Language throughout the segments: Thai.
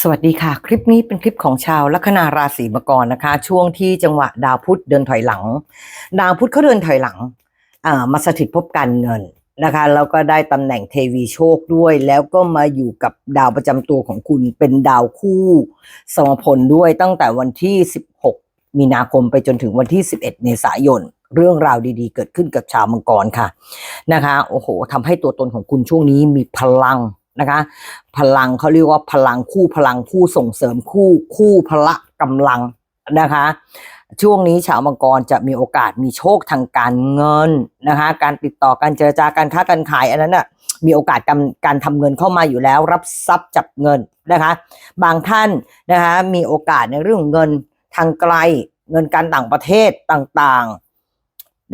สวัสดีค่ะ คลิปนี้เป็นคลิปของชาวลัคนาราศีมังกรนะคะ ช่วงที่จังหวะดาวพุธเดินถอยหลัง ดาวพุธเขาเดินถอยหลังมาสถิตภพการเงินนะคะแล้วก็ได้ตำแหน่งเทวีโชคด้วย แล้วก็มาอยู่กับดาวประจำตัวของคุณเป็นดาวคู่สมพลด้วยตั้งแต่วันที่ 16 มีนาคมไปจนถึงวันที่ 11 เมษายนเรื่องราวดีๆ เกิดขึ้นกับชาวมังกรค่ะนะคะโอ้โหทำให้ตัวตนของคุณช่วงนี้มีพลัง นะคะ พลังเขาเรียกว่าพลังคู่พลังคู่ส่งเสริมคู่คู่พละกำลังนะคะ ช่วงนี้ชาวมังกรจะมีโอกาสมีโชคทางการเงินนะคะ การติดต่อการเจรจาการค้าการขายอันนั้นน่ะมีโอกาสการการทำเงินเข้ามาอยู่แล้ว รับทรัพย์จับเงินนะคะ บางท่านนะคะมีโอกาสในเรื่องของเงินทางไกลเงินการต่างประเทศต่างๆ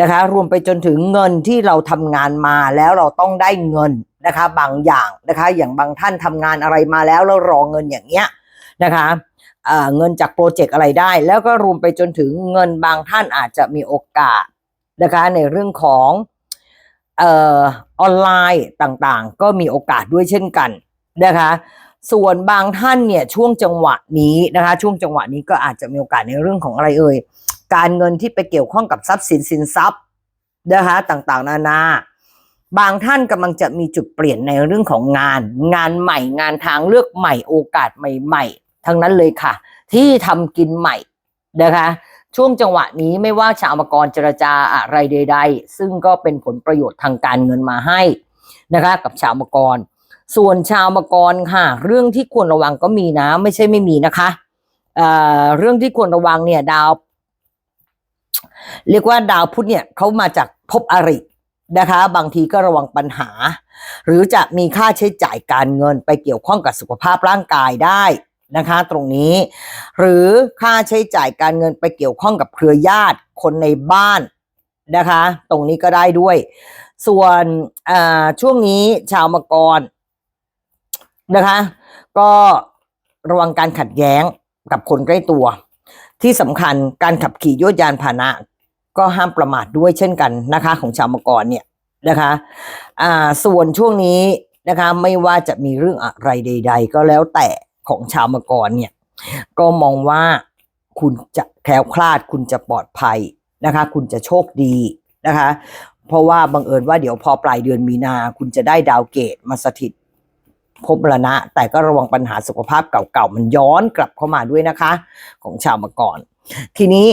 นะคะ รวมไปจนถึงเงินที่เราทำงานมาแล้วเราต้องได้เงินนะคะ บางอย่างนะคะ อย่างบางท่านทำงานอะไรมาแล้วแล้วรอเงินอย่างเงี้ยนะคะเเงินจากโปรเจกต์อะไรได้ แล้วก็รวมไปจนถึงเงินบางท่านอาจจะมีโอกาสนะคะในเรื่องของออนไลน์ต่างๆ ก็มีโอกาสด้วยเช่นกันนะคะ ส่วนบางท่านเนี่ยช่วงจังหวะนี้นะคะ ช่วงจังหวะนี้ก็อาจจะมีโอกาสในเรื่องของอะไรเอ่ย การเงินที่ไปเกี่ยวข้องกับทรัพย์สินสินทรัพย์นะคะต่างๆ นานา บางท่านกำลังจะมีจุดเปลี่ยนในเรื่องของงาน งานใหม่งานทางเลือกใหม่โอกาสใหม่ ๆ ทั้งนั้นเลยค่ะ ที่ทำกินใหม่นะคะช่วงจังหวะนี้ไม่ว่าชาวมกรเจรจาอะไรใด ๆ ซึ่งก็เป็นผลประโยชน์ทางการเงินมาให้นะคะกับชาวมกร ส่วนชาวมกรค่ะ เรื่องที่ควรระวังก็มีนะ ไม่ใช่ไม่มีนะคะเเรื่องที่ควรระวังเนี่ยดาว เรียกว่าดาวพุธเนี่ยเขามาจากภพอรินะคะ บางทีก็ระวังปัญหา หรือจะมีค่าใช้จ่ายการเงินไปเกี่ยวข้องกับสุขภาพร่างกายได้นะคะ ตรงนี้ หรือค่าใช้จ่ายการเงินไปเกี่ยวข้องกับเครือญาติคนในบ้านนะคะ ตรงนี้ก็ได้ด้วย ส่วนอ่าช่วงนี้ชาวมังกรนะคะ ก็ระวังการขัดแย้งกับคนใกล้ตัว ที่สำคัญการขับขี่ยวดยานพาหนะ ก็ห้ามประมาทด้วยเช่นกันนะคะ ของชาวมังกรเนี่ยนะคะอ่าส่วนช่วงนี้นะคะไม่ว่าจะมีเรื่องอะไรใด ๆ ก็แล้วแต่ของชาวมังกรเนี่ยก็มองว่าคุณจะแคล้วคลาดคุณจะปลอดภัยนะคะ คุณจะโชคดีนะคะ เพราะว่าบังเอิญว่าเดี๋ยวพอปลายเดือนมีนา คุณจะได้ดาวเกตมาสถิต ภพมรณะแต่ก็ระวังปัญหาสุขภาพเก่าๆมันย้อนกลับเข้ามาด้วยนะคะ ของชาวมังกรทีนี้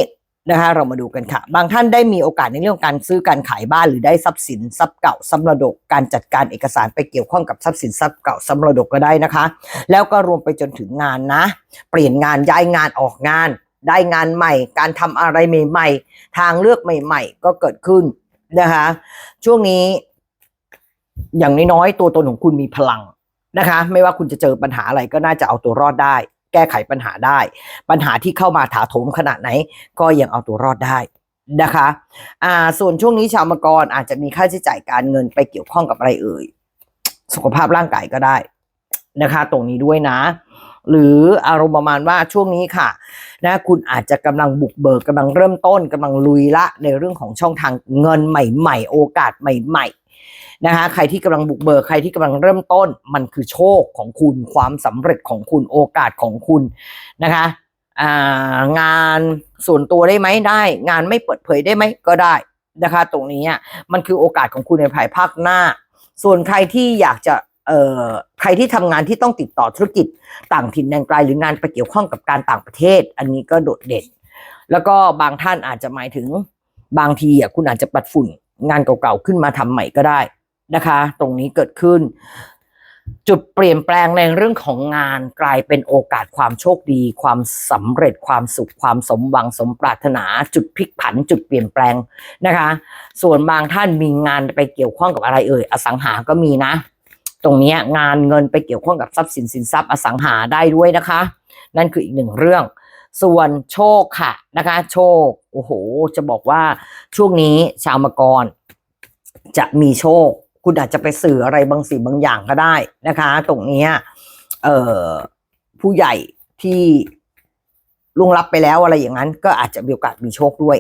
นะคะเรามาดูกันค่ะ บางท่านได้มีโอกาสในเรื่องการซื้อการขายบ้านหรือได้ทรัพย์สินทรัพย์เก่าทรัพย์มรดกการจัดการเอกสารไปเกี่ยวข้องกับทรัพย์สินทรัพย์เก่าทรัพย์มรดกก็ได้นะคะ แล้วก็รวมไปจนถึงงานนะ เปลี่ยนงานย้ายงานออกงาน ได้งานใหม่ การทำอะไรใหม่ ๆ ทางเลือกใหม่ ๆ ก็เกิดขึ้นนะคะ ช่วงนี้ อย่างน้อยๆตัวตนของคุณมีพลัง นะคะ ไม่ว่าคุณจะเจอปัญหาอะไรก็น่าจะเอาตัวรอดได้ แก้ไขปัญหาได้ ปัญหาที่เข้ามาถาโถมขนาดไหน ก็ยังเอาตัวรอดได้นะคะอ่าส่วนช่วงนี้ชาวมังกรอาจจะมีค่าใช้จ่ายการเงินไปเกี่ยวข้องกับอะไรเอ่ย สุขภาพร่างกายก็ได้นะคะ ตรงนี้ด้วยนะ หรืออารมณ์ประมาณว่าช่วงนี้ค่ะนะคุณอาจจะกำลังบุกเบิกกำลังเริ่มต้นกำลังลุยละในเรื่องของช่องทางเงินใหม่ ๆ โอกาสใหม่ ๆ นะคะใครที่กำลังบุกเบิกใครที่กำลังเริ่มต้น มันคือโชคของคุณความสำเร็จของคุณโอกาสของคุณนะคะงานส่วนตัวได้ไหมได้ งานไม่เปิดเผยได้ไหมก็ได้นะคะ ตรงนี้มันคือโอกาสของคุณในภายภาคหน้า ส่วนใครที่อยากจะเอ่อใครที่ทำงานที่ต้องติดต่อธุรกิจต่างถิ่นแดนไกลหรืองานไปเกี่ยวข้องกับการต่างประเทศ อันนี้ก็โดดเด่น แล้วก็บางท่านอาจจะหมายถึงบางทีอะคุณอาจจะปัดฝุ่นงานเก่าๆขึ้นมาทำใหม่ก็ได้ นะคะ ตรงนี้เกิดขึ้น จุดเปลี่ยนแปลงในเรื่องของงานกลายเป็นโอกาสความโชคดี ความสำเร็จความสุขความสมหวังสมปรารถนา จุดพลิกผัน จุดเปลี่ยนแปลงนะคะ ส่วนบางท่านมีงานไปเกี่ยวข้องกับอะไรเอ่ยอสังหาก็มีนะ ตรงนี้งานเงินไปเกี่ยวข้องกับทรัพย์สินสินทรัพย์อสังหาได้ด้วยนะคะ นั่นคืออีกหนึ่งเรื่องส่วนโชคค่ะนะคะ โชคโอ้โห จะบอกว่าช่วงนี้ชาวมังกรจะมีโชค คุณอาจจะไปสื่ออะไรบางสิ่งบางอย่างก็ได้นะคะ ตรงนี้เอ่อผู้ใหญ่ที่ล่วงลับไปแล้วอะไรอย่างนั้น ก็อาจจะมีโอกาสมีโชคด้วย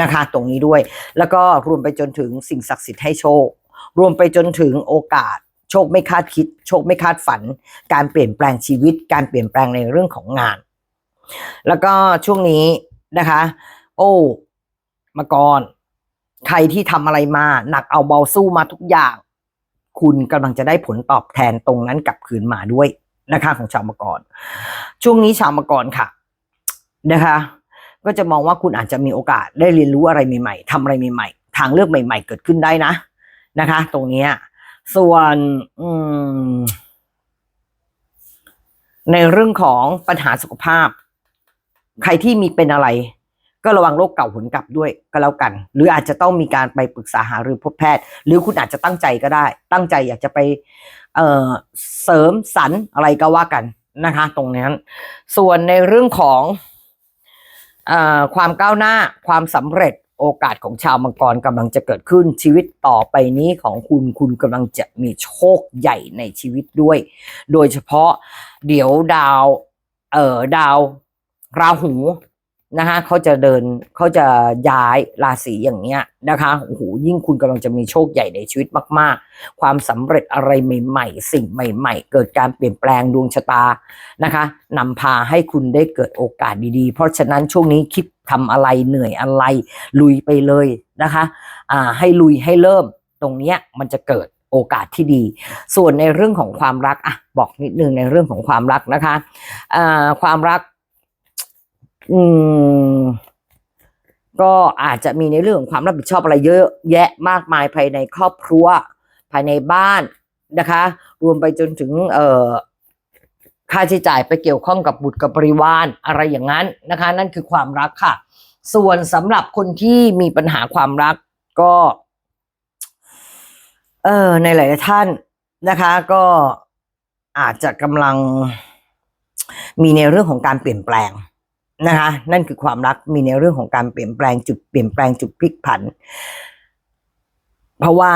นะคะ ตรงนี้ด้วย แล้วก็รวมไปจนถึงสิ่งศักดิ์สิทธิ์ให้โชค รวมไปจนถึงโอกาสโชคไม่คาดคิด โชคไม่คาดฝัน การเปลี่ยนแปลงชีวิต การเปลี่ยนแปลงในเรื่องของงาน แล้วก็ช่วงนี้นะคะ โอ้มาก่อน ใครที่ทำอะไรมา หนักเอาเบาสู้มาทุกอย่าง คุณกำลังจะได้ผลตอบแทนตรงนั้นกลับคืนมาด้วยนะคะ ของชาวมกรช่วงนี้ชาวมกรค่ะนะคะ ก็จะมองว่าคุณอาจจะมีโอกาสได้เรียนรู้อะไรใหม่ๆทำอะไรใหม่ๆ ทางเลือกใหม่ ๆ เกิดขึ้นได้นะนะคะ ตรงนี้ส่วนอืในเรื่องของปัญหาสุขภาพ ใครที่มีเป็นอะไร ก็ระวังโรคเก่าหวนกลับด้วยก็แล้วกัน หรืออาจจะต้องมีการไปปรึกษาหารือพบแพทย์ หรือคุณอาจจะตั้งใจก็ได้ ตั้งใจอยากจะไปเอ่อเสริมสรรอะไรก็ว่ากันนะคะ ตรงนั้น ส่วนในเรื่องของเอ่อความก้าวหน้าความสำเร็จโอกาสของชาวมังกรกำลังจะเกิดขึ้นชีวิตต่อไปนี้ของคุณคุณกำลังจะมีโชคใหญ่ในชีวิตด้วย โดยเฉพาะเดี๋ยวดาว เอ่อดาว ราหู นะคะเขาจะเดินเขาจะย้ายราศีอย่างเนี้ยนะคะโอ้โหยิ่งคุณกำลังจะมีโชคใหญ่ในชีวิตมาก ๆ ความสำเร็จอะไรใหม่ ๆ สิ่งใหม่ ๆ เกิดการเปลี่ยนแปลงดวงชะตานะคะนำพาให้คุณได้เกิดโอกาสดีๆ เพราะฉะนั้นช่วงนี้คิดทำอะไรเหนื่อยอะไร ลุยไปเลยนะคะอ่าให้ลุยให้เริ่มตรงเนี้ยมันจะเกิดโอกาสที่ดี ส่วนในเรื่องของความรักอะบอกนิดนึงในเรื่องของความรักนะคะอ่าความรัก อืม ก็อาจจะมีในเรื่องของความรับผิดชอบอะไรเยอะแยะมากมายภายในครอบครัว ภายในบ้านนะคะ รวมไปจนถึง เอ่อค่าใช้จ่ายไปเกี่ยวข้องกับบุตรกับปริวารอะไรอย่างนั้นนะคะ นั่นคือความรักค่ะ ส่วนสำหรับคนที่มีปัญหาความรักก็ เออในหลายท่านนะคะ ก็อาจจะกำลังมีในเรื่องของการเปลี่ยนแปลง นะคะนั่นคือความรักมีในเรื่องของการเปลี่ยนแปลงจุดเปลี่ยนแปลงจุดพลิกผัน เพราะว่า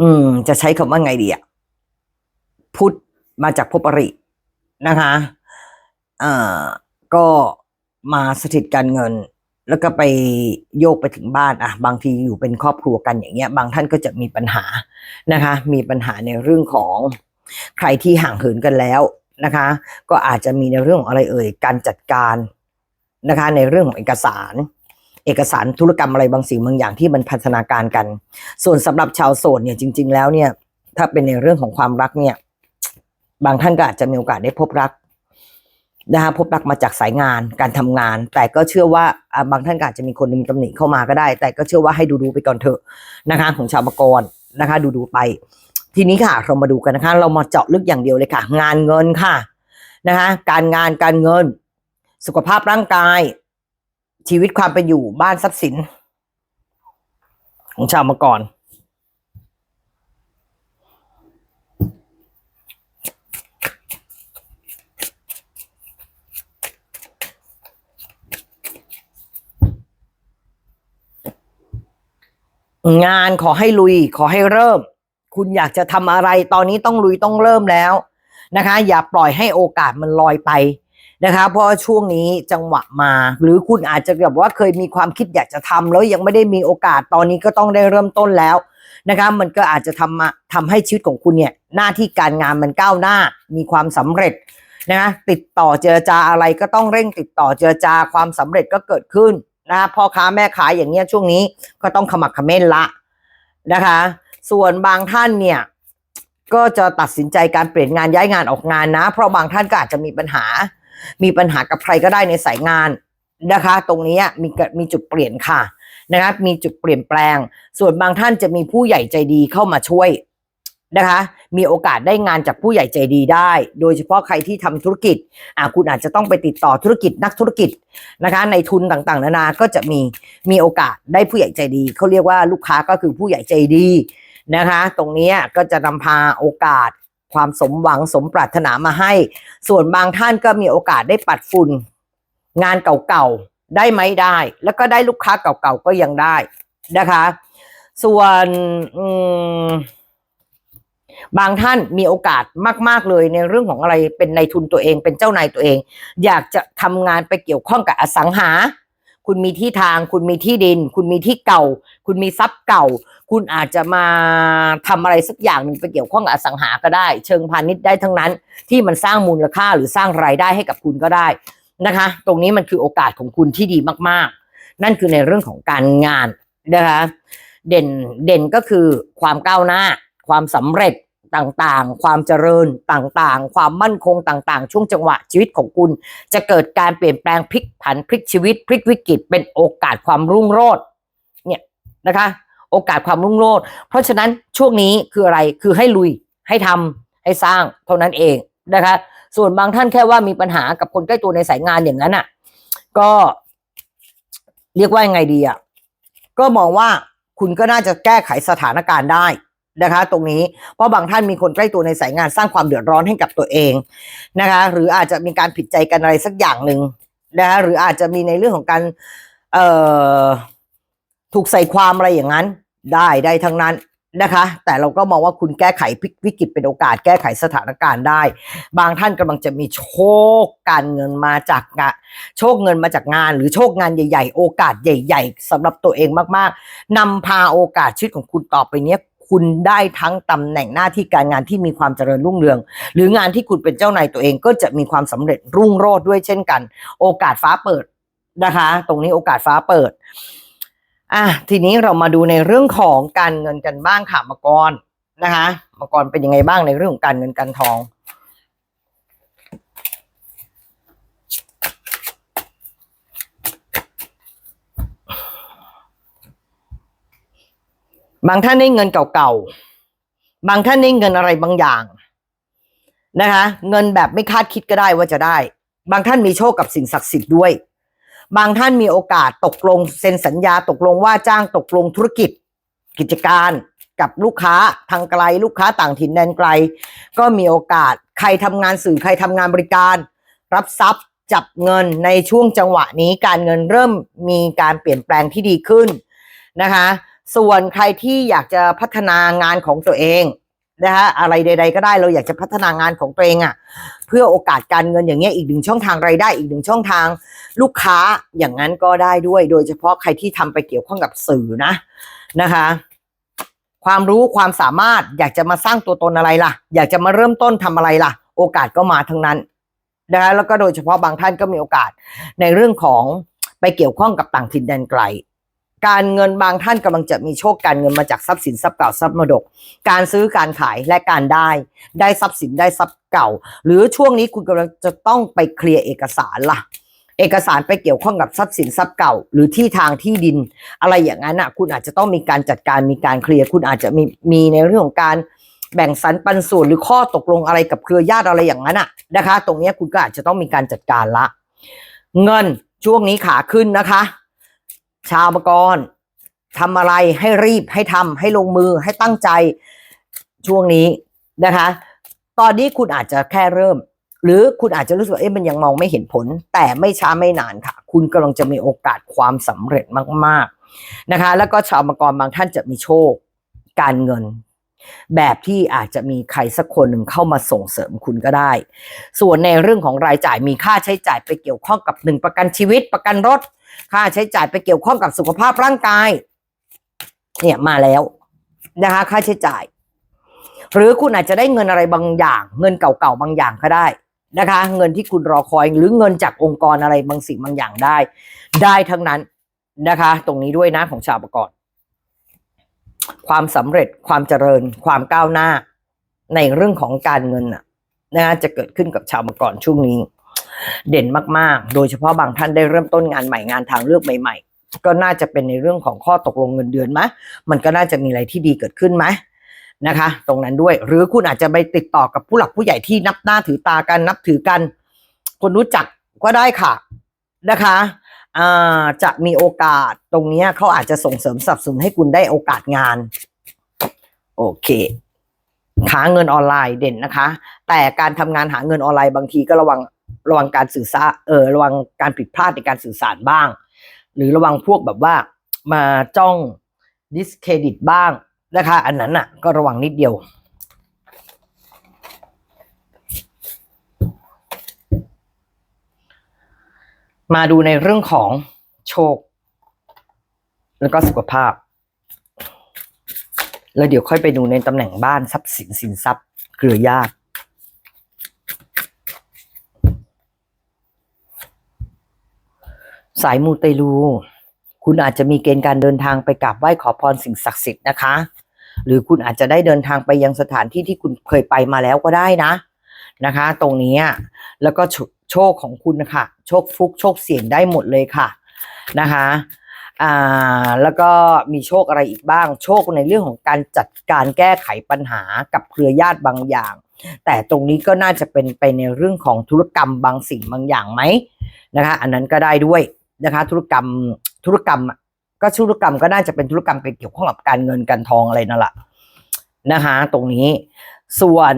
อืม จะใช้คำว่าไงดีอะพุทธมาจากภพอรินะคะอ่าก็มาสถิตการเงิน แล้วก็ไปโยกไปถึงบ้านอะบางทีอยู่เป็นครอบครัวกันอย่างเงี้ย บางท่านก็จะมีปัญหานะคะ มีปัญหาในเรื่องของใครที่ห่างเหินกันแล้ว นะคะ ก็อาจจะมีในเรื่องอะไรเอ่ยการจัดการนะคะ ในเรื่องของเอกสาร เอกสารธุรกรรมอะไรบางสิ่งบางอย่างที่มันพัฒนาการกัน ส่วนสำหรับชาวโสดเนี่ยจริง ๆ แล้วเนี่ย ถ้าเป็นในเรื่องของความรักเนี่ย บางท่านก็อาจจะมีโอกาสได้พบรักนะคะพบรักมาจากสายงานการทำงาน แต่ก็เชื่อว่าบางท่านอาจจะมีคนมีตำหนิเข้ามาก็ได้ แต่ก็เชื่อว่าให้ดูดูๆไปก่อนเถอะนะคะของชาวมกรนะคะ ดูดูๆไป ทีนี้ค่ะเรามาดูกันนะคะ เรามาเจาะลึกอย่างเดียวเลยค่ะ งานเงินค่ะนะคะการงานการเงิน สุขภาพร่างกาย ชีวิตความเป็นอยู่บ้านทรัพย์สิน ของชาวมกรงานขอให้ลุย ขอให้เริ่ม คุณอยากจะทำอะไรตอนนี้ต้องลุยต้องเริ่มแล้วนะคะ อย่าปล่อยให้โอกาสมันลอยไปนะคะ เพราะช่วงนี้จังหวะมา หรือคุณอาจจะแบบว่าเคยมีความคิดอยากจะทำแล้วยังไม่ได้มีโอกาสตอนนี้ก็ต้องได้เริ่มต้นแล้วนะคะ มันก็อาจจะทำมาทำให้ชีวิตของคุณเนี่ยหน้าที่การงานมันก้าวหน้ามีความสำเร็จนะคะติดต่อเจรจาอะไรก็ต้องเร่งติดต่อเจรจาความสำเร็จก็เกิดขึ้นนะะพ่อค้าแม่ขายอย่างเงี้ยช่วงนี้ก็ต้องขมักขม้นละนะคะ ส่วนบางท่านเนี่ย ก็จะตัดสินใจการเปลี่ยนงานย้ายงานออกงานนะ เพราะบางท่านก็อาจจะมีปัญหา มีปัญหากับใครก็ได้ในสายงานนะคะ ตรงนี้มีมีจุดเปลี่ยนค่ะนะคะมีจุดเปลี่ยนแปลง ส่วนบางท่านจะมีผู้ใหญ่ใจดีเข้ามาช่วยนะคะ มีโอกาสได้งานจากผู้ใหญ่ใจดีได้ โดยเฉพาะใครที่ทำธุรกิจอะคุณอาจจะต้องไปติดต่อธุรกิจนักธุรกิจนะคะ ในทุนต่างๆ นานา ก็จะมีมีโอกาสได้ผู้ใหญ่ใจดี เขาเรียกว่าลูกค้าก็คือผู้ใหญ่ใจดี นะคะ ตรงนี้ก็จะนำพาโอกาสความสมหวังสมปรารถนามาให้ ส่วนบางท่านก็มีโอกาสได้ปัดฝุ่น งานเก่าๆได้ไหมได้ แล้วก็ได้ลูกค้าเก่าๆก็ยังได้นะคะ ส่วนบางท่านมีโอกาสมาก ๆ เลยในเรื่องของอะไรเป็นในทุนตัวเองเป็นเจ้านายตัวเอง อยากจะทำงานไปเกี่ยวข้องกับอสังหา คุณมีที่ทาง คุณมีที่ดิน คุณมีที่เก่า คุณมีทรัพย์เก่า คุณอาจจะมาทำอะไรสักอย่างหนึ่งไปเกี่ยวข้องกับอสังหาก็ได้ เชิงพาณิชย์ได้ทั้งนั้น ที่มันสร้างมูลค่าหรือสร้างรายได้ให้กับคุณก็ได้นะคะ ตรงนี้มันคือโอกาสของคุณที่ดีมากๆ นั่นคือในเรื่องของการงานนะคะ เด่นเด่นก็คือความก้าวหน้า ความสำเร็จ ต่างๆ ความเจริญต่างๆ ความมั่นคงต่างๆ ช่วงจังหวะชีวิตของคุณ จะเกิดการเปลี่ยนแปลงพลิกผันพลิกชีวิตพลิกวิกฤตเป็นโอกาสความรุ่งโรจน์เนี่ยนะคะ โอกาสความรุ่งโรจน์เพราะฉะนั้นช่วงนี้คืออะไรคือให้ลุยให้ทำให้สร้างเท่านั้นเองนะคะ ส่วนบางท่านแค่ว่ามีปัญหากับคนใกล้ตัวในสายงานอย่างนั้นอะ ก็ เรียกว่ายังไงดีอะก็มองว่าคุณก็น่าจะแก้ไขสถานการณ์ได้ นะคะ ตรงนี้เพราะบางท่านมีคนใกล้ตัวในสายงานสร้างความเดือดร้อนให้กับตัวเองนะคะ หรืออาจจะมีการผิดใจกันอะไรสักอย่างหนึ่งนะคะหรืออาจจะมีในเรื่องของการเอ่อถูกใส่ความอะไรอย่างนั้น ได้ได้ทั้งนั้นนะคะ แต่เราก็มองว่าคุณแก้ไขวิกฤตเป็นโอกาส แก้ไขสถานการณ์ได้ บางท่านกำลังจะมีโชคการเงินมาจากงานโชคเงินมาจากงาน หรือโชคงานใหญ่ ๆ โอกาสใหญ่ ๆสำหรับตัวเองมากๆนำพาโอกาสชีวิตของคุณต่อไปเนี้ย คุณได้ทั้งตำแหน่งหน้าที่การงานที่มีความเจริญรุ่งเรือง หรืองานที่คุณเป็นเจ้านายตัวเองก็จะมีความสำเร็จรุ่งโรจน์ด้วยเช่นกัน โอกาสฟ้าเปิดนะคะ ตรงนี้โอกาสฟ้าเปิดอะทีนี้เรามาดูในเรื่องของการเงินกันบ้างค่ะมังกรนะคะมังกรเป็นยังไงบ้างในเรื่องของการเงินการทอง บางท่านได้เงินเก่าๆ บางท่านได้เงินอะไรบางอย่างนะคะ เงินแบบไม่คาดคิดก็ได้ว่าจะได้ บางท่านมีโชคกับสิ่งศักดิ์สิทธิ์ด้วย บางท่านมีโอกาสตกลงเซ็นสัญญาตกลงว่าจ้างตกลงธุรกิจ กิจการกับลูกค้าทางไกล ลูกค้าต่างถิ่นแดนไกล ก็มีโอกาสใครทำงานสื่อใครทำงานบริการ รับทรัพย์จับเงินในช่วงจังหวะนี้การเงินเริ่มมีการเปลี่ยนแปลงที่ดีขึ้นนะคะ ส่วนใครที่อยากจะพัฒนางานของตัวเองนะคะอะไรใด ๆ ก็ได้เราอยากจะพัฒนางานของตัวเองอะ่ะ เพื่อโอกาสการเงินอย่างเงี้ยอีกหนึ่งช่องทางรายได้อีกหนึ่งช่องทางลูกค้าอย่างนั้นก็ได้ด้วย โดยเฉพาะใครที่ทำไปเกี่ยวข้องกับสื่อนะนะคะ ความรู้ความสามารถอยากจะมาสร้างตัวตนอะไรล่ะ อยากจะมาเริ่มต้นทำอะไรล่ะ โอกาสก็มาทั้งนั้นนะคะแล้วก็โดยเฉพาะบางท่านก็มีโอกาสในเรื่องของไปเกี่ยวข้องกับต่างถิ่นแดนไกล การเงินบางท่านกำลังจะมีโชคการเงินมาจากทรัพย์สินทรัพย์เก่าทรัพย์มรดก การซื้อการขายและการได้ ได้ทรัพย์สินได้ทรัพย์เก่า หรือช่วงนี้คุณกำลังจะต้องไปเคลียร์เอกสารล่ะ เอกสารไปเกี่ยวข้องกับทรัพย์สินทรัพย์เก่า หรือที่ทางที่ดิน อะไรอย่างนั้นอะคุณอาจจะต้องมีการจัดการมีการเคลียร์คุณอาจจะมีมีในเรื่องของการแบ่งสรรปันส่วนหรือข้อตกลงอะไรกับเครือญาติอะไรอย่างนั้นอะนะคะ ตรงนี้คุณก็อาจจะต้องมีการจัดการละ เงินช่วงนี้ขาขึ้นนะคะ ชาวมกรทำอะไรให้รีบให้ทำให้ลงมือให้ตั้งใจช่วงนี้นะคะ ตอนนี้คุณอาจจะแค่เริ่ม หรือคุณอาจจะรู้สึกว่าเอ๊ะมันยังมองไม่เห็นผล แต่ไม่ช้าไม่นานค่ะ คุณกำลังจะมีโอกาสความสำเร็จมาก ๆนะคะ แล้วก็ชาวมกรบางท่านจะมีโชคการเงิน แบบที่อาจจะมีใครสักคนหนึ่งเข้ามาส่งเสริมคุณก็ได้ ส่วนในเรื่องของรายจ่ายมีค่าใช้จ่ายไปเกี่ยวข้องกับหนึ่งประกันชีวิตประกันรถ ค่าใช้จ่ายไปเกี่ยวข้องกับสุขภาพร่างกาย เนี่ยมาแล้วนะคะ ค่าใช้จ่าย หรือคุณอาจจะได้เงินอะไรบางอย่าง เงินเก่าๆบางอย่างก็ได้นะคะ เงินที่คุณรอคอยหรือเงินจากองค์กรอะไรบางสิ่งบางอย่างได้ ได้ทั้งนั้นนะคะ ตรงนี้ด้วยนะของชาวประกอบความสำเร็จความเจริญความก้าวหน้าในเรื่องของการเงินน่ะนะจะเกิดขึ้นกับชาวมังกรช่วงนี้ เด่นมากๆ โดยเฉพาะบางท่านได้เริ่มต้นงานใหม่งานทางเลือกใหม่ ๆ ก็น่าจะเป็นในเรื่องของข้อตกลงเงินเดือนไหมมันก็น่าจะมีอะไรที่ดีเกิดขึ้นไหมนะคะ ตรงนั้นด้วยหรือคุณอาจจะไปติดต่อกับผู้หลักผู้ใหญ่ที่นับหน้าถือตากันนับถือกัน คนรู้จักก็ได้ค่ะนะคะจะมีโอกาสตรงนี้เขาอาจจะส่งเสริมสนับสนุนให้คุณได้โอกาสงาน โอเคหาเงินออนไลน์เด่นนะคะ แต่การทำงานหาเงินออนไลน์บางทีก็ระวัง ระวังการสื่อสารเออระวังการผิดพลาดในการสื่อสารบ้าง หรือระวังพวกแบบว่ามาจ้องดิสเครดิตบ้างนะคะอันนั้นน่ะ ก็ระวังนิดเดียวมาดูในเรื่องของโชค แล้วก็สุขภาพ แล้วเดี๋ยวค่อยไปดูในตำแหน่งบ้านทรัพย์สินสินทรัพย์เครือญาติ สายมูเตลู คุณอาจจะมีเกณฑ์การเดินทางไปกราบไหว้ขอพรสิ่งศักดิ์สิทธิ์นะคะ หรือคุณอาจจะได้เดินทางไปยังสถานที่ที่คุณเคยไปมาแล้วก็ได้นะนะคะ ตรงนี้อะแล้วก็โชโชคของคุณนะคะโชคฟุกโชคเสี่ยงได้หมดเลยค่ะนะคะอ่าแล้วก็มีโชคอะไรอีกบ้าง โชคในเรื่องของการจัดการแก้ไขปัญหากับเครือญาติบางอย่าง แต่ตรงนี้ก็น่าจะเป็นไปในเรื่องของธุรกรรมบางสิ่งบางอย่างไหมนะคะ อันนั้นก็ได้ด้วย นะคะ ธุรกรรมธุรกรรมก็ธุรกรรมก็น่าจะเป็นธุรกรรมไปเกี่ยวข้องกับการเงินการทองอะไรนั่นแหละนะคะตรงนี้ส่วน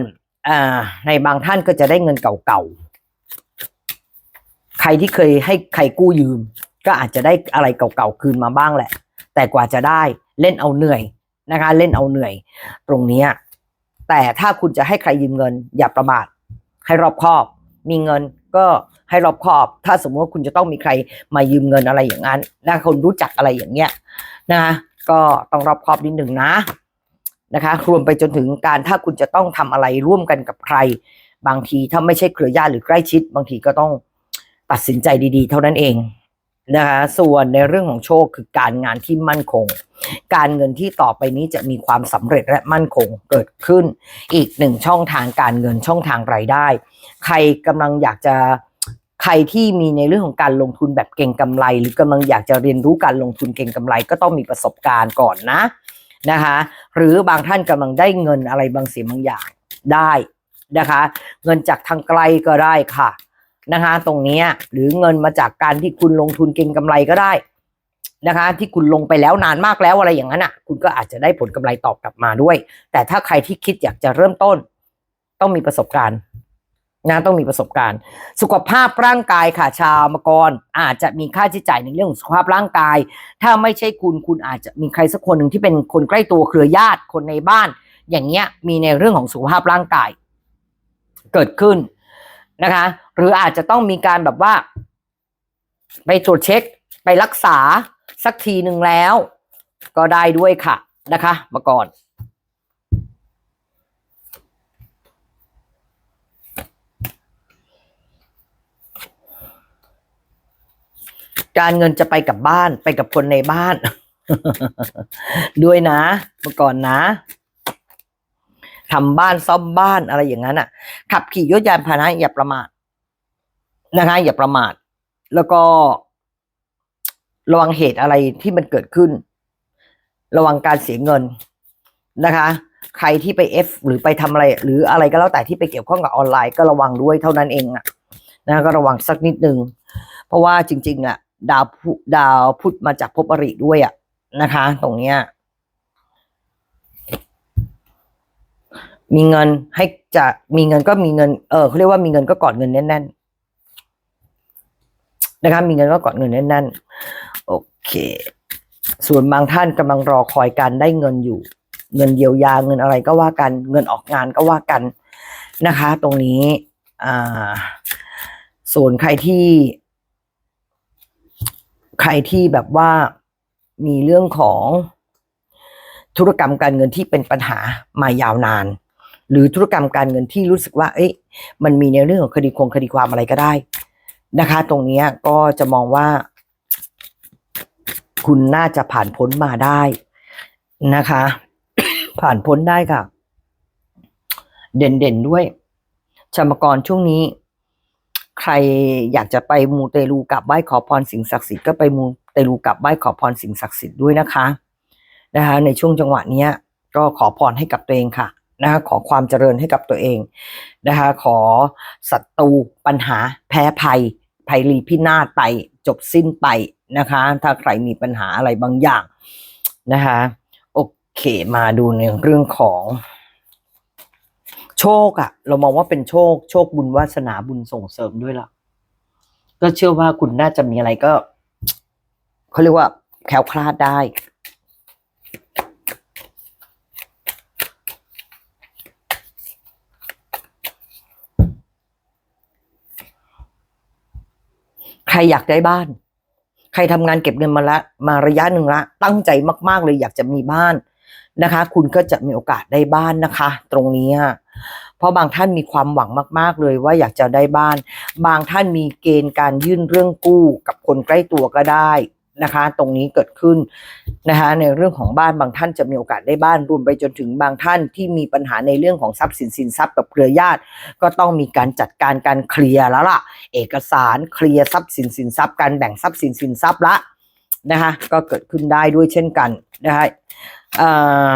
ในบางท่านก็จะได้เงินเก่าๆ ใครที่เคยให้ใครกู้ยืม ก็อาจจะได้อะไรเก่าๆคืนมาบ้างแหละ แต่กว่าจะได้เล่นเอาเหนื่อยนะคะ เล่นเอาเหนื่อย ตรงนี้แต่ถ้าคุณจะให้ใครยืมเงิน อย่าประมาทให้รอบคอบ มีเงินก็ ให้รอบคอบ ถ้าสมมติว่าคุณจะต้องมีใครมายืมเงินอะไรอย่างนั้นนะคนรู้จักอะไรอย่างเงี้ยนะก็ต้องรอบคอบนิดหนึ่งนะนะคะ รวมไปจนถึงการถ้าคุณจะต้องทำอะไรร่วมกันกับใคร บางทีถ้าไม่ใช่เครือญาติหรือใกล้ชิด บางทีก็ต้องตัดสินใจดีๆ เท่านั้นเองนะคะส่วนในเรื่องของโชคคือการงานที่มั่นคง การเงินที่ต่อไปนี้จะมีความสำเร็จและมั่นคงเกิดขึ้น อีกหนึ่งช่องทางการเงินช่องทางรายได้ ใครกำลังอยากจะ ใครที่มีในเรื่องของการลงทุนแบบเก่งกำไร หรือกำลังอยากจะเรียนรู้การลงทุนเก่งกำไร ก็ต้องมีประสบการณ์ก่อนนะนะคะ หรือบางท่านกำลังได้เงินอะไรบางสิ่งบางอย่างได้นะคะ เงินจากทางไกลก็ได้ค่ะนะคะ ตรงนี้หรือเงินมาจากการที่คุณลงทุนเก่งกำไรก็ได้นะคะ ที่คุณลงไปแล้วนานมากแล้วอะไรอย่างนั้นอะ คุณก็อาจจะได้ผลกำไรตอบกลับมาด้วย แต่ถ้าใครที่คิดอยากจะเริ่มต้น ต้องมีประสบการณ์ นะต้องมีประสบการณ์ สุขภาพร่างกายค่ะชาวมกรอาจจะมีค่าใช้จ่ายในเรื่องของสุขภาพร่างกาย ถ้าไม่ใช่คุณคุณอาจจะมีใครสักคนหนึ่งที่เป็นคนใกล้ตัวเครือญาติคนในบ้าน อย่างเงี้ยมีในเรื่องของสุขภาพร่างกาย เกิดขึ้นนะคะ หรืออาจจะต้องมีการแบบว่า ไปตรวจเช็คไปรักษาสักทีหนึ่งแล้ว ก็ได้ด้วยค่ะนะคะมาก่อน การเงินจะไปกับบ้านไปกับคนในบ้าน ด้วยนะเมื่อก่อนนะทำบ้านซ่อมบ้านอะไรอย่างนั้นอะ ขับขี่ยถยานพาหนะอย่าประมาทนะคะ อย่าประมาท แล้วก็ระวังเหตุอะไรที่มันเกิดขึ้น ระวังการเสียเงินนะคะ ใครที่ไปเอฟหรือไปทำอะไร หรืออะไรก็แล้วแต่ที่ไปเกี่ยวข้องกับออนไลน์ก็ระวังด้วยเท่านั้นเองอะนะก็ระวังสักนิดนึง เพราะว่าจริง ๆอะ ดาวพุดาวพุธมาจากภพอริด้วยอะนะคะ ตรงเนี้ย มีเงินให้จะมีเงินก็มีเงิน เออเขาเรียกว่ามีเงินก็กอดเงินแน่นๆนะคะ มีเงินก็กอดเงินแน่นๆโอเค ส่วนบางท่านกำลังรอคอยการได้เงินอยู่ เงินเยียวยาเงินอะไรก็ว่ากัน เงินออกงานก็ว่ากันนะคะ ตรงนี้ อ่า ส่วนใครที่ ใครที่แบบว่ามีเรื่องของธุรกรรมการเงินที่เป็นปัญหามายาวนาน หรือธุรกรรมการเงินที่รู้สึกว่า เอ๊ะมันมีในเรื่องของคดีคงคดีความอะไรก็ได้นะคะ ตรงนี้ก็จะมองว่า คุณน่าจะผ่านพ้นมาได้นะคะ ผ่านพ้นได้ค่ะ เด่นๆด้วยชมกรช่วงนี้ ใครอยากจะไปมูเตลูกับไหว้ขอพรสิ่งศักดิ์สิทธิ์ก็ไปมูเตลูกับไหว้ขอพรสิ่งศักดิ์สิทธิ์ด้วยนะคะนะคะ ในช่วงจังหวะนี้ก็ขอพรให้กับตัวเองค่ะนะคะขอความเจริญให้กับตัวเองนะคะขอศัตรูปัญหาแพ้ภัยภัยรีพินาศไปจบสิ้นไปนะคะ ถ้าใครมีปัญหาอะไรบางอย่างนะคะโอเคมาดูในเรื่องของ โชคอะเรามองว่าเป็นโชค โชคบุญวาสนาบุญส่งเสริมด้วยล่ะ ก็เชื่อว่าคุณน่าจะมีอะไรก็เขาเรียกว่าแคล้วคลาดได้ ใครอยากได้บ้าน ใครทำงานเก็บเงินมาละมาระยะหนึ่งละ ตั้งใจมาก ๆ เลยอยากจะมีบ้านนะคะ คุณก็จะมีโอกาสได้บ้านนะคะ ตรงนี้อะ เพราะบางท่านมีความหวังมาก ๆ เลยว่าอยากจะได้บ้าน บางท่านมีเกณฑ์การยื่นเรื่องกู้กับคนใกล้ตัวก็ได้นะคะ ตรงนี้เกิดขึ้นนะคะในเรื่องของบ้านบางท่านจะมีโอกาสได้บ้านรวมไปจนถึงบางท่านที่มีปัญหาในเรื่องของทรัพย์สินสินทรัพย์กับเครือญาติ ก็ต้องมีการจัดการการเคลียร์แล้วล่ะ เอกสารเคลียร์ทรัพย์สินสินทรัพย์การแบ่งทรัพย์สินสินทรัพย์ละนะคะก็เกิดขึ้นได้ด้วยเช่นกันนะคะอ่อ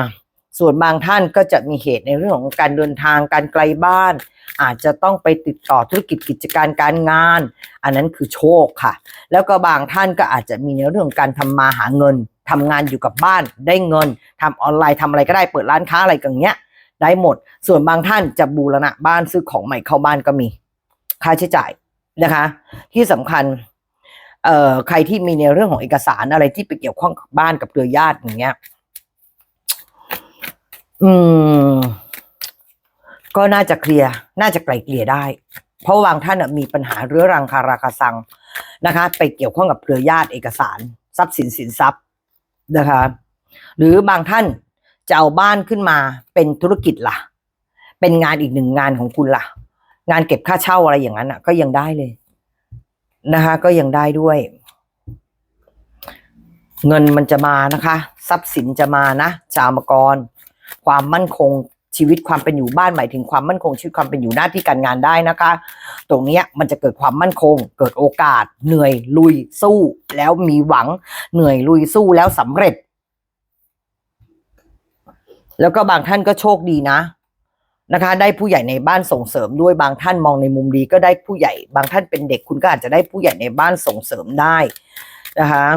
ส่วนบางท่านก็จะมีเหตุในเรื่องของการเดินทางการไกลบ้าน อาจจะต้องไปติดต่อธุรกิจกิจการการงาน อันนั้นคือโชคค่ะ แล้วก็บางท่านก็อาจจะมีในเรื่องของการทำมาหาเงินทำงานอยู่กับบ้านได้เงินทำออนไลน์ทำอะไรก็ได้เปิดร้านค้าอะไรกันเงี้ยได้หมด ส่วนบางท่านจะบูรณะบ้านซื้อของใหม่เข้าบ้านก็มี ค่าใช้จ่ายนะคะ ที่สำคัญเอ่อใครที่มีในเรื่องของเอกสารอะไรที่ไปเกี่ยวข้องกับบ้านกับเครือญาติอย่างเงี้ย อืม ก็น่าจะเคลียร์ น่าจะไกลเกลี่ยได้ เพราะบางท่านมีปัญหาเรื้อรังคาราคาซังนะคะ ไปเกี่ยวข้องกับเครือญาติเอกสาร ทรัพย์สินสินทรัพย์นะคะ หรือบางท่านจะเอาบ้านขึ้นมาเป็นธุรกิจล่ะ เป็นงานอีกหนึ่งงานของคุณล่ะ งานเก็บค่าเช่าอะไรอย่างนั้นอะ ก็ยังได้เลยนะคะ ก็ยังได้ด้วย เงินมันจะมานะคะ ทรัพย์สินจะมานะชาวมกร ความมั่นคงชีวิตความเป็นอยู่บ้านหมายถึงความมั่นคงชีวิตความเป็นอยู่หน้าที่การงานได้นะคะ ตรงนี้มันจะเกิดความมั่นคง เกิดโอกาส เหนื่อยลุยสู้ แล้วมีหวัง เหนื่อยลุยสู้แล้วสำเร็จ แล้วก็บางท่านก็โชคดีนะนะคะ ได้ผู้ใหญ่ในบ้านส่งเสริมด้วยบางท่านมองในมุมดีก็ได้ผู้ใหญ่ บางท่านเป็นเด็กคุณก็อาจจะได้ผู้ใหญ่ในบ้านส่งเสริมได้นะคะ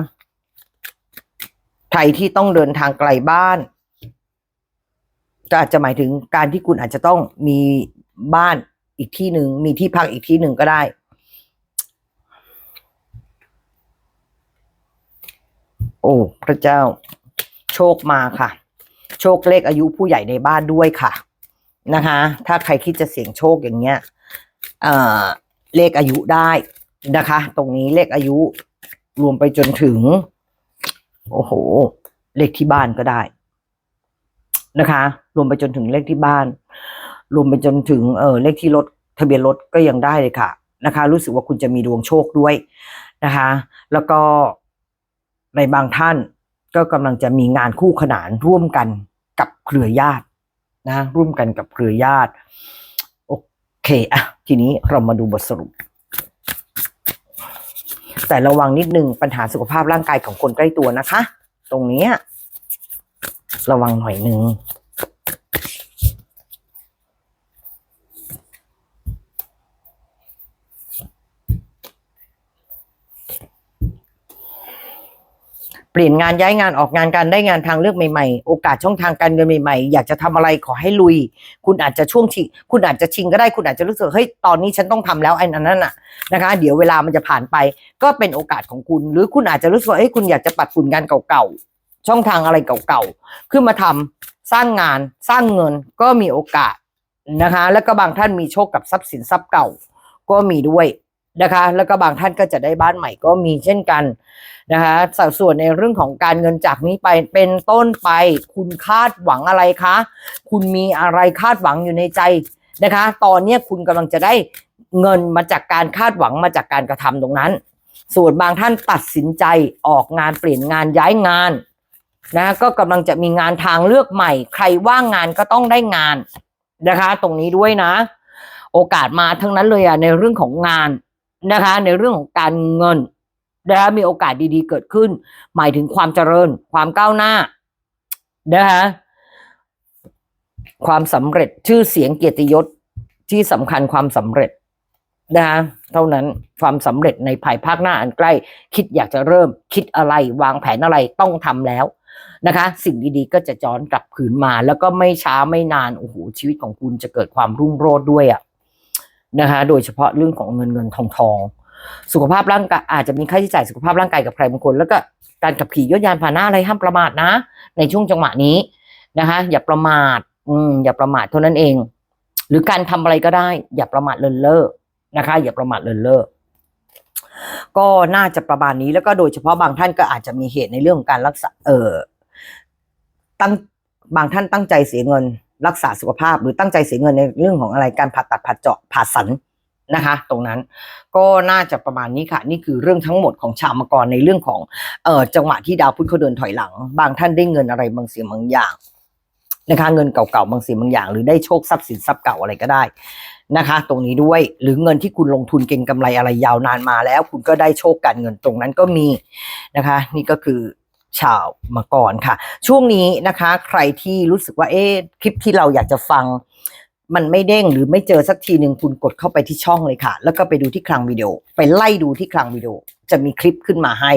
ใครที่ต้องเดินทางไกลบ้าน ก็อาจจะหมายถึงการที่คุณอาจจะต้องมีบ้านอีกที่หนึ่งมีที่พักอีกที่หนึ่งก็ได้ โอ้พระเจ้า โชคมาค่ะ โชคเลขอายุผู้ใหญ่ในบ้านด้วยค่ะ นะคะ ถ้าใครคิดจะเสี่ยงโชคอย่างเงี้ยเอ่อเลขอายุได้นะคะ ตรงนี้เลขอายุรวมไปจนถึง โอ้โห เลขที่บ้านก็ได้ นะคะ รวมไปจนถึงเลขที่บ้าน รวมไปจนถึงเออเลขที่รถทะเบียนรถก็ยังได้เลยค่ะนะคะ รู้สึกว่าคุณจะมีดวงโชคด้วยนะคะ แล้วก็ในบางท่านก็กำลังจะมีงานคู่ขนานร่วมกันกับเครือญาตินะร่วมกันกับเครือญาติโอเคอะทีนี้เรามาดูบทสรุป แต่ระวังนิดนึงปัญหาสุขภาพร่างกายของคนใกล้ตัวนะคะ ตรงนี้ ระวังหน่อยนึงเปลี่ยนงานย้ายงานออกงานการได้งานทางเลือกใหม่ๆ โอกาสช่องทางการเงินใหม่ๆ อยากจะทำอะไรขอให้ลุย คุณอาจจะช่วงชิงคุณอาจจะชิงก็ได้คุณอาจจะรู้สึกเฮ้ยตอนนี้ฉันต้องทำแล้วไอ้นั้นน่ะนะคะ เดี๋ยวเวลามันจะผ่านไป ก็เป็นโอกาสของคุณ หรือคุณอาจจะรู้สึกเฮ้ยคุณอยากจะปัดฝุ่นงานเก่าๆ ช่องทางอะไรเก่าๆขึ้นมาทำสร้างงานสร้างเงินก็มีโอกาสนะคะ แล้วก็บางท่านมีโชคกับทรัพย์สินทรัพย์เก่าก็มีด้วยนะคะ แล้วก็บางท่านก็จะได้บ้านใหม่ก็มีเช่นกันนะคะสัดส่วนในเรื่องของการเงินจากนี้ไปเป็นต้นไป คุณคาดหวังอะไรคะ คุณมีอะไรคาดหวังอยู่ในใจนะคะ ตอนเนี้คุณกำลังจะได้เงินมาจากการคาดหวังมาจากการกระทำตรงนั้น ส่วนบางท่านตัดสินใจออกงานเปลี่ยนงานย้ายงาน นะก็กำลังจะมีงานทางเลือกใหม่ ใครว่างงานก็ต้องได้งานนะคะ ตรงนี้ด้วยนะ โอกาสมาทั้งนั้นเลยอะในเรื่องของงานนะคะ ในเรื่องของการเงินนะคะมีโอกาสดีๆเกิดขึ้น หมายถึงความเจริญ ความก้าวหน้านะคะความสำเร็จชื่อเสียงเกียรติยศที่สำคัญความสำเร็จนะคะเท่านั้นความสำเร็จในภายภาคหน้าอันใกล้ คิดอยากจะเริ่ม คิดอะไรวางแผนอะไรต้องทำแล้ว นะคะ สิ่งดีๆก็จะย้อนกลับคืนมา แล้วก็ไม่ช้าไม่นานโอ้โหชีวิตของคุณจะเกิดความรุ่งโรจน์ด้วยอะนะคะ โดยเฉพาะเรื่องของเงินเงินทองทองสุขภาพร่างกายอาจจะมีค่าใช้จ่ายสุขภาพร่างกายกับใครบางคน แล้วก็การขับขี่ยนยานพาหนะอะไรห้ามประมาทนะ ในช่วงจังหวะนี้นะคะ อย่าประมาท อืมอย่าประมาทเท่านั้นเอง หรือการทำอะไรก็ได้ อย่าประมาทเลินเล่อนะคะ อย่าประมาทเลินเล่อก็น่าจะประมาณนี้แล้วก็โดยเฉพาะบางท่านก็อาจจะมีเหตุในเรื่องของการรักษาเออ ตั้งบางท่านตั้งใจเสียเงิน รักษาสุขภาพหรือตั้งใจเสียเงินในเรื่องของอะไรการผ่าตัดผ่าเจาะผ่าสันนะคะ ตรงนั้นก็น่าจะประมาณนี้ค่ะ นี่คือเรื่องทั้งหมดของชาวมังกรในเรื่องของเอ่อจังหวะที่ดาวพุธเขาเดินถอยหลัง บางท่านได้เงินอะไรบางสิ่งบางอย่างนะคะเงินเก่าๆบางสิ่งบางอย่าง หรือได้โชคทรัพย์สินทรัพย์เก่าอะไรก็ได้นะคะ ตรงนี้ด้วยหรือเงินที่คุณลงทุนเก็งกำไรอะไรยาวนานมาแล้ว คุณก็ได้โชคการเงินตรงนั้นก็มีนะคะ นี่ก็คือ ชาวมังกรค่ะ ช่วงนี้นะคะ ใครที่รู้สึกว่าเอ๊ะคลิปที่เราอยากจะฟังมันไม่เด้งหรือไม่เจอสักทีหนึ่งคุณกดเข้าไปที่ช่องเลยค่ะ แล้วก็ไปดูที่คลังวิดีโอ ไปไล่ดูที่คลังวิดีโอ จะมีคลิปขึ้นมาให้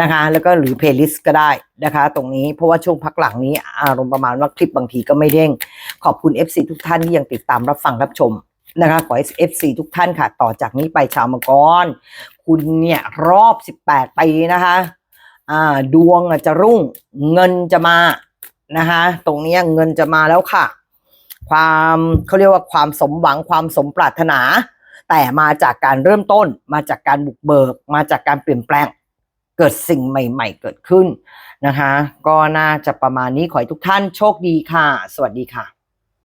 นะคะ แล้วก็หรือเพลย์ลิสต์ก็ได้นะคะ ตรงนี้เพราะว่าช่วงพักหลังนี้อารมณ์ประมาณว่าคลิปบางทีก็ไม่เด้ง ขอบคุณ FC ทุกท่านที่ยังติดตามรับฟังรับชมนะคะ ขอ FC ทุกท่านค่ะ ต่อจากนี้ไปชาวมังกร คุณเนี่ยรอบ 18 ปีนะคะ อ่าดวงจะรุ่งเงินจะมานะคะตรงนี้เงินจะมาแล้วค่ะ ความเขาเรียกว่าความสมหวังความสมปรารถนา แต่มาจากการเริ่มต้น มาจากการบุกเบิก มาจากการเปลี่ยนแปลงเกิดสิ่งใหม่ ๆ เกิดขึ้นนะคะ ก็น่าจะประมาณนี้ขอให้ทุกท่านโชคดีค่ะ สวัสดีค่ะ